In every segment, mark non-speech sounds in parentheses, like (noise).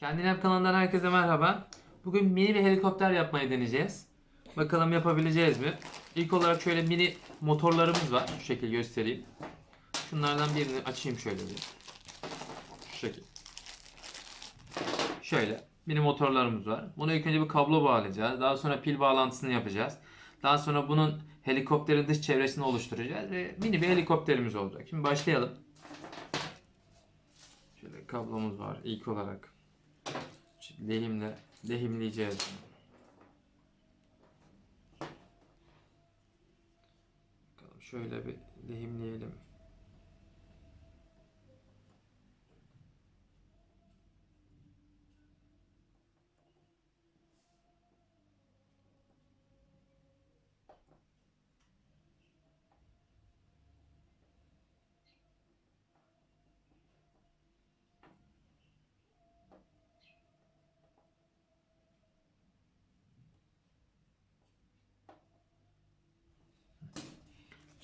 Kendine Yap kanalından herkese merhaba. Bugün mini bir helikopter yapmayı deneyeceğiz. Bakalım yapabileceğiz mi? İlk olarak şöyle mini motorlarımız var. Şu şekil göstereyim. Şunlardan birini açayım şöyle bir. Şu şekil. Şöyle mini motorlarımız var. Bunu ilk önce bir kablo bağlayacağız. Daha sonra pil bağlantısını yapacağız. Daha sonra bunun helikopterin dış çevresini oluşturacağız ve mini bir helikopterimiz olacak. Şimdi başlayalım. Şöyle kablomuz var ilk olarak. Şimdi lehimle lehimleyeceğiz. Bakalım şöyle bir lehimleyelim.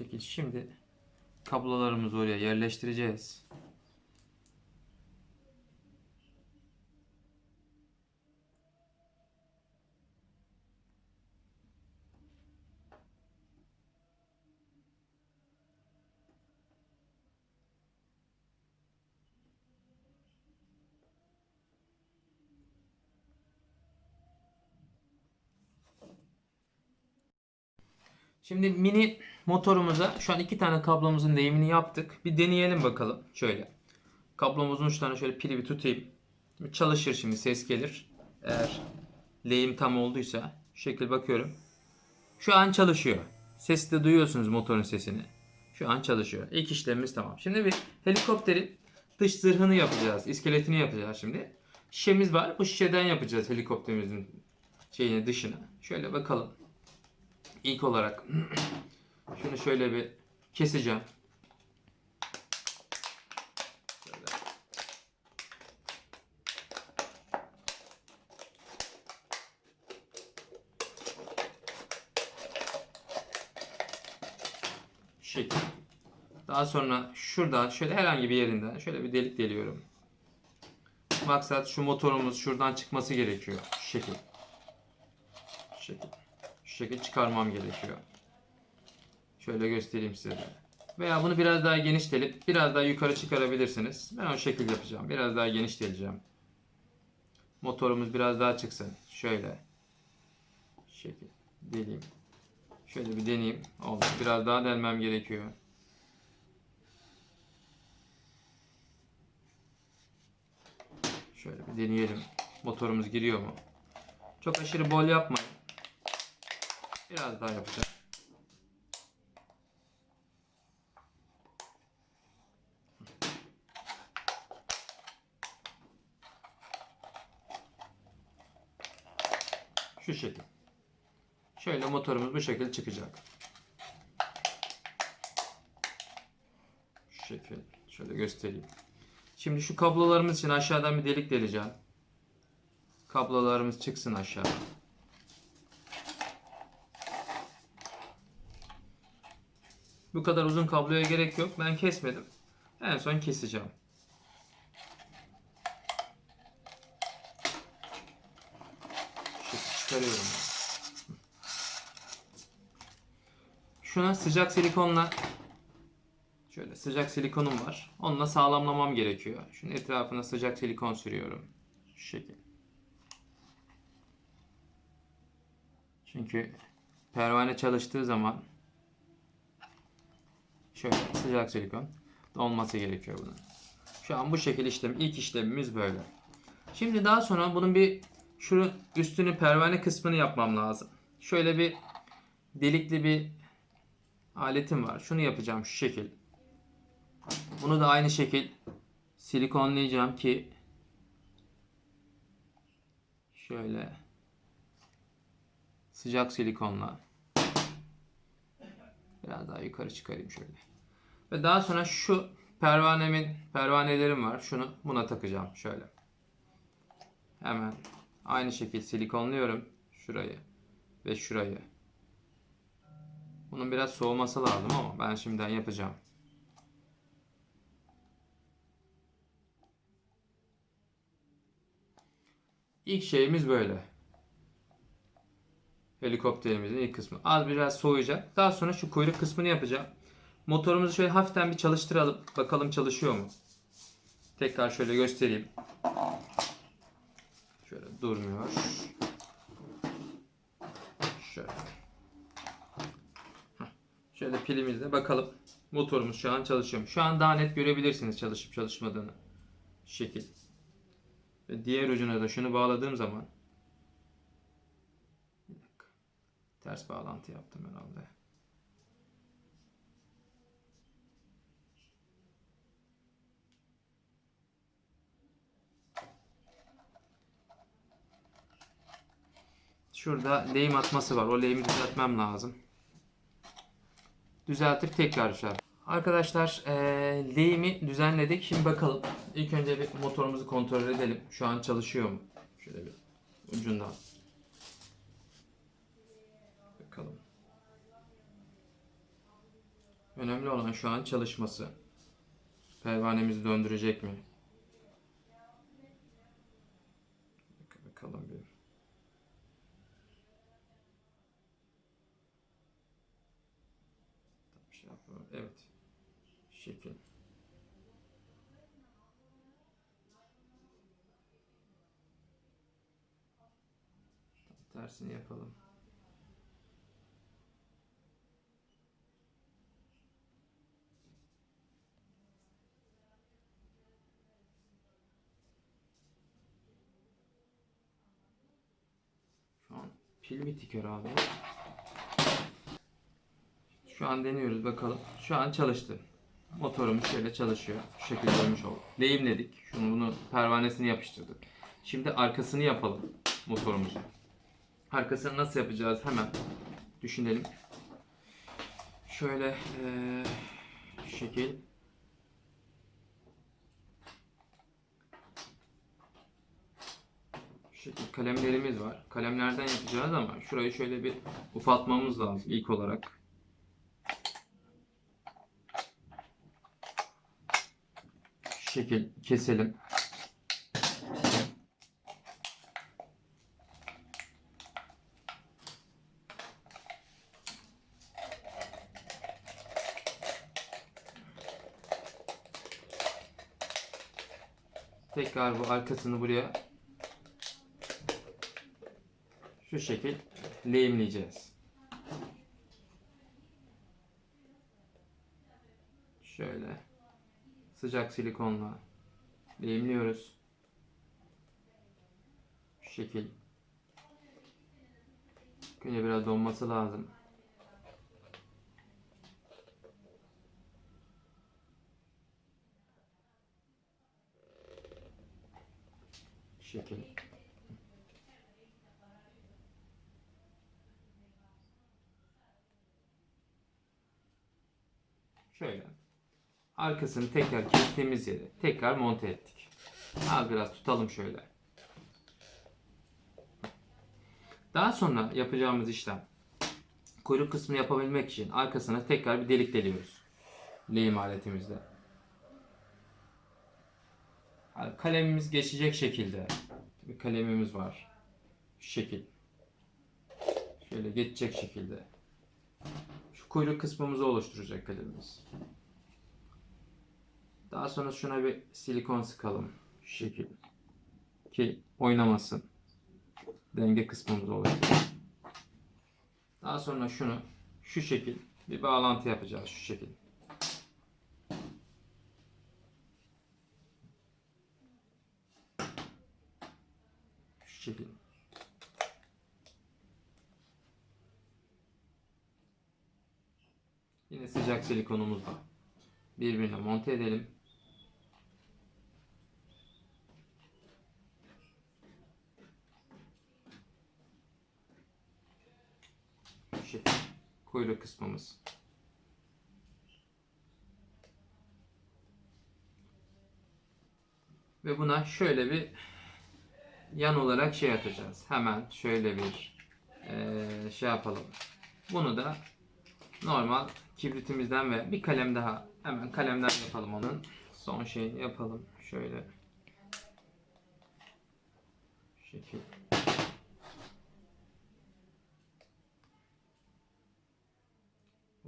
Şekil şimdi kablolarımızı oraya yerleştireceğiz. Şimdi mini motorumuza şu an iki tane kablomuzun deyimini yaptık. Bir deneyelim bakalım. Şöyle. Kablomuzun uçlarına şöyle pili bir tutayım. Çalışır şimdi ses gelir. Eğer lehim tam olduysa şu şekil bakıyorum. Şu an çalışıyor. Sesi de duyuyorsunuz motorun sesini. Şu an çalışıyor. İlk işlemimiz tamam. Şimdi bir helikopterin dış zırhını yapacağız. iskeletini yapacağız şimdi. Şişemiz var. Bu şişeden yapacağız helikopterimizin şeyini dışını. Şöyle bakalım. İlk olarak (clears throat) şunu şöyle bir keseceğim. Şöyle. Şekil. Daha sonra şurada şöyle herhangi bir yerinden şöyle bir delik deliyorum. Maksat şu motorumuz şuradan çıkması gerekiyor. Şu şekil. Şu şekil. Şu şekil çıkarmam gerekiyor. Şöyle göstereyim size. Veya bunu biraz daha geniş delip biraz daha yukarı çıkarabilirsiniz. Ben o şekil yapacağım. Biraz daha geniş deleceğim. Motorumuz biraz daha çıksın. Şöyle. Şekil deleyim. Şöyle bir deneyeyim. Oldu. Biraz daha delmem gerekiyor. Şöyle bir deneyelim. Motorumuz giriyor mu? Çok aşırı bol yapmayın. Biraz daha yapacağım. Şu şekil. Şöyle motorumuz bu şekilde çıkacak. Şu şekil. Şöyle göstereyim. Şimdi şu kablolarımız için aşağıdan bir delik deleceğim. Kablolarımız çıksın aşağıdan. Bu kadar uzun kabloya gerek yok. Ben kesmedim. En son keseceğim. Şu çıkarıyorum. Şuna sıcak silikonla şöyle sıcak silikonum var. Onunla sağlamlamam gerekiyor. Şunun etrafına sıcak silikon sürüyorum. Şu şekil. Çünkü pervane çalıştığı zaman Şöyle sıcak silikon olması gerekiyor bunun. Şu an bu şekil işlem ilk işlemimiz böyle. Şimdi daha sonra bunun bir şu üstünü pervane kısmını yapmam lazım. Şöyle bir delikli bir aletim var. Şunu yapacağım şu şekil. Bunu da aynı şekil silikonlayacağım ki şöyle sıcak silikonla Biraz daha yukarı çıkarayım şöyle. Ve daha sonra şu pervanemin pervanelerim var. Şunu buna takacağım şöyle. Hemen aynı şekilde silikonluyorum şurayı ve şurayı. Bunun biraz soğuması lazım ama ben şimdiden yapacağım. İlk şeyimiz böyle. Helikopterimizin ilk kısmı. Az biraz soğuyacak. Daha sonra şu kuyruk kısmını yapacağım. Motorumuzu şöyle hafiften bir çalıştıralım. Bakalım çalışıyor mu? Tekrar şöyle göstereyim. Şöyle durmuyor. Şöyle. Şöyle pilimizle bakalım. Motorumuz şu an çalışıyor mu? Şu an daha net görebilirsiniz çalışıp çalışmadığını. Şu şekil. Ve diğer ucuna da şunu bağladığım zaman. Ters bağlantı yaptım herhalde. Şurada lehim atması var. O lehimi düzeltmem lazım. Düzeltip tekrar düşer. Arkadaşlar eee lehimi düzenledik. Şimdi bakalım. İlk önce bir motorumuzu kontrol edelim. Şu an çalışıyor mu? Şöyle bir ucundan. Bakalım. Önemli olan şu an çalışması. Pervanemizi döndürecek mi? Bakalım bir. Bir şey yapalım. Evet. Şekil. Tersini yapalım. Şu an pil bitik herhalde. Şu an deniyoruz bakalım. Şu an çalıştı. Motorumuz şöyle çalışıyor. Şu şekilde olmuş oldu. Lehimledik. Şunu bunu pervanesini yapıştırdık. Şimdi arkasını yapalım motorumuzun. Arkasını nasıl yapacağız hemen düşünelim. Şöyle eee, şu şekil. Şekil kalemlerimiz var. Kalemlerden yapacağız ama şurayı şöyle bir ufaltmamız lazım ilk olarak. Şu şekil keselim. Tekrar bu arkasını buraya şu şekil lehimleyeceğiz. Şöyle sıcak silikonla lehimliyoruz. Şu şekil. Önce biraz donması lazım. Şu şekil. Şöyle. Arkasını tekrar kestiğimiz yere tekrar monte ettik. Az biraz tutalım şöyle. Daha sonra yapacağımız işlem kuyruk kısmını yapabilmek için arkasına tekrar bir delik deliyoruz. Lehim aletimizle. Kalemimiz geçecek şekilde bir kalemimiz var. Şu şekil. Şöyle geçecek şekilde. Şu kuyruk kısmımızı oluşturacak kalemimiz. Daha sonra şuna bir silikon sıkalım. Şu şekil. Ki oynamasın. Denge kısmımız oluşturur. Daha sonra şunu şu şekil bir bağlantı yapacağız şu şekil. Şu şekil. Yine sıcak silikonumuzla birbirine monte edelim. Şekil. Kuyruk kısmımız. Ve buna şöyle bir yan olarak şey atacağız. Hemen şöyle bir eee, şey yapalım. Bunu da normal kibritimizden ve bir kalem daha hemen kalemden yapalım onun. Son şeyini yapalım. Şöyle. Şu Şekil.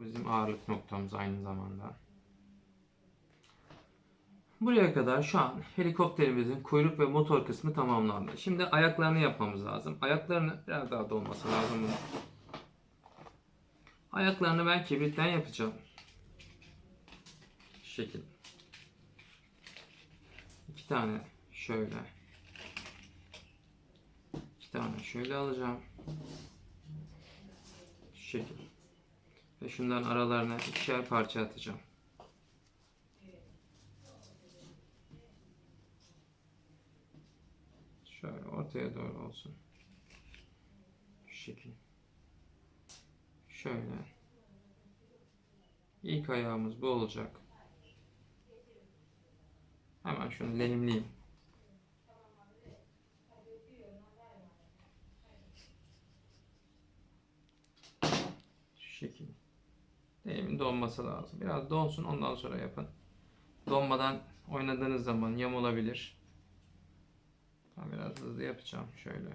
Bu bizim ağırlık noktamız aynı zamanda. Buraya kadar şu an helikopterimizin kuyruk ve motor kısmı tamamlandı. Şimdi ayaklarını yapmamız lazım. Ayaklarını biraz daha dolması lazım bunun. Ayaklarını ben kibritten yapacağım. Şu şekil. İki tane şöyle. İki tane şöyle alacağım. Şu şekil. Ve şundan aralarına ikişer parça atacağım. Şöyle ortaya doğru olsun. Şu şekil. Şöyle. İlk ayağımız bu olacak. Hemen şunu lehimleyeyim. Şu şekil. Lehimin donması lazım. Biraz donsun ondan sonra yapın. Donmadan oynadığınız zaman yamulabilir. Ben biraz hızlı yapacağım. Şöyle.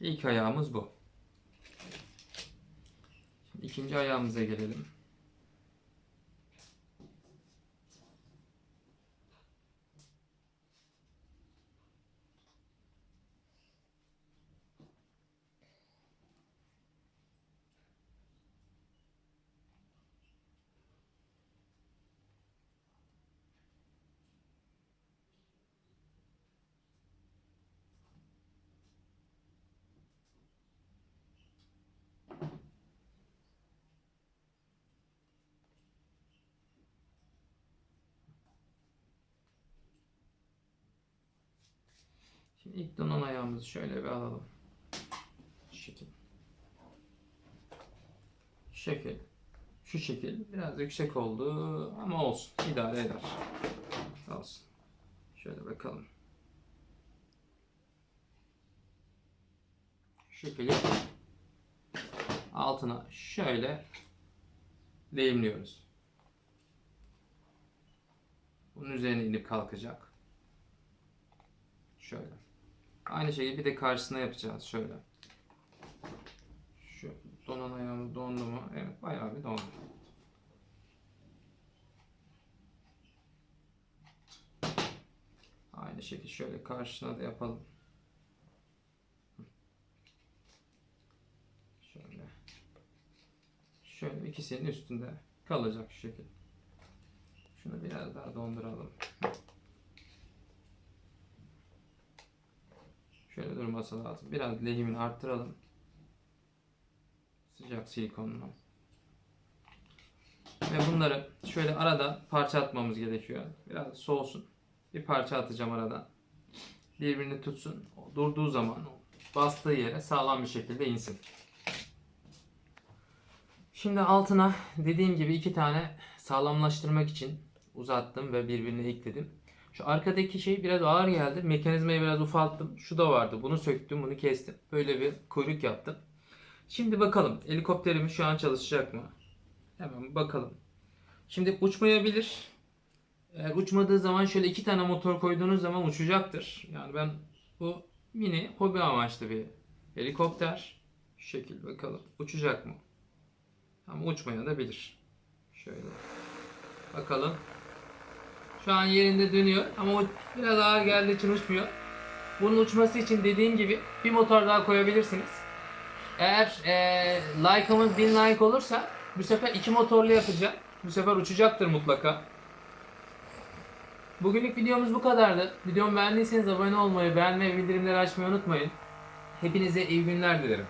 İlk ayağımız bu. Şimdi ikinci ayağımıza gelelim. Şimdi ilk donan ayağımızı şöyle bir alalım. Şekil. Şekil. Şu şekil. Biraz yüksek oldu ama olsun. İdare eder. Olsun. Şöyle bakalım. Şu altına şöyle lehimliyoruz. Bunun üzerine inip kalkacak. Şöyle. Aynı şekilde bir de karşısına yapacağız. Şöyle. Şu donan ayağımız dondu mu? Evet bayağı bir dondu. Aynı şekilde şöyle karşısına da yapalım. Şöyle. Şöyle ikisinin üstünde kalacak şu şekilde. Şunu biraz daha donduralım. Şöyle durması lazım. Biraz lehimini arttıralım. Sıcak silikonla. Ve bunları şöyle arada parça atmamız gerekiyor. Biraz soğusun. Bir parça atacağım arada. Birbirini tutsun. Durduğu zaman bastığı yere sağlam bir şekilde insin. Şimdi altına dediğim gibi iki tane sağlamlaştırmak için uzattım ve birbirine ekledim. Şu arkadaki şey biraz ağır geldi. Mekanizmayı biraz ufalttım. Şu da vardı. Bunu söktüm, bunu kestim. Böyle bir kuyruk yaptım. Şimdi bakalım helikopterimiz şu an çalışacak mı? Hemen bakalım. Şimdi uçmayabilir. Eğer uçmadığı zaman şöyle iki tane motor koyduğunuz zaman uçacaktır. Yani ben bu mini hobi amaçlı bir helikopter. Şu şekil bakalım. Uçacak mı? Ama uçmaya da bilir. Şöyle. Bakalım. Şu an yerinde dönüyor ama o biraz ağır geldiği için uçmuyor. Bunun uçması için dediğim gibi bir motor daha koyabilirsiniz. Eğer e, like'ımız 1000 like olursa bu sefer iki motorlu yapacağım. Bu sefer uçacaktır mutlaka. Bugünlük videomuz bu kadardı. Videomu beğendiyseniz abone olmayı, beğenmeyi, bildirimleri açmayı unutmayın. Hepinize iyi günler dilerim.